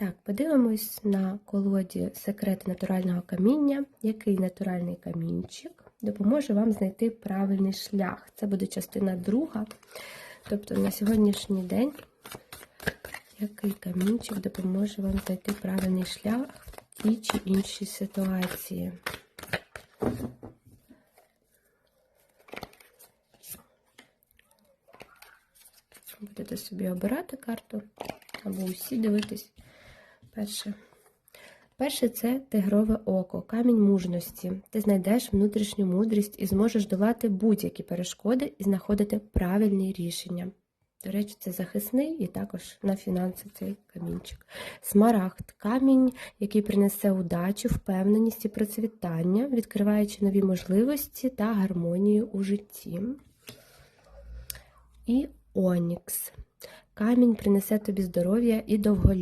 Так, подивимось на колоді секрети натурального каміння, який натуральний камінчик допоможе вам знайти правильний шлях. Це буде частина друга. Тобто на сьогоднішній день який камінчик допоможе вам знайти правильний шлях в тій чи іншій ситуації. Будете собі обирати карту або усі дивитись. Перше. Перше це тигрове око, камінь мужності. Ти знайдеш внутрішню мудрість і зможеш долати будь-які перешкоди і знаходити правильні рішення. До речі, це захисний і також на фінанси цей камінчик. Смарагд камінь, який принесе удачу, впевненість і процвітання, відкриваючи нові можливості та гармонію у житті. І Онікс. Камінь принесе тобі здоров'я і довголіття.